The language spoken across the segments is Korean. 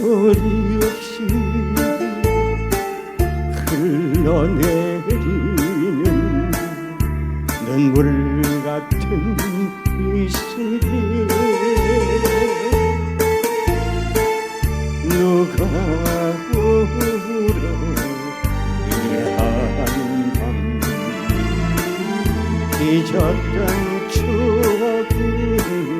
소리 없이 흘러내리는 눈물 같은 이슬이 누가 울어 이한밤 잊었던 추억이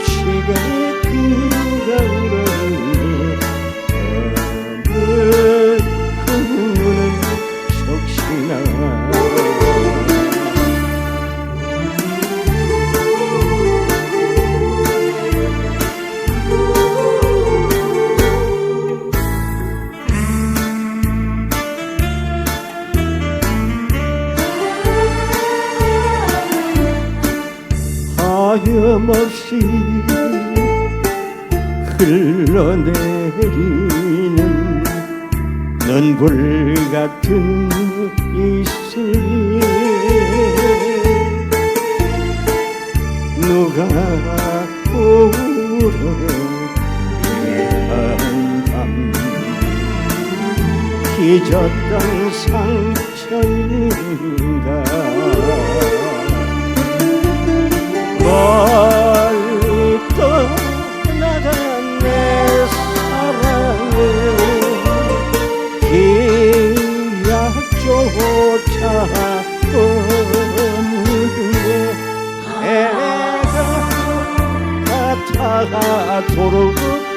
하염없이 흘러내리는 눈물 같은 이슬에 누가 울어 예한밤 잊었던 상처인 차 없는데 애가 같아도록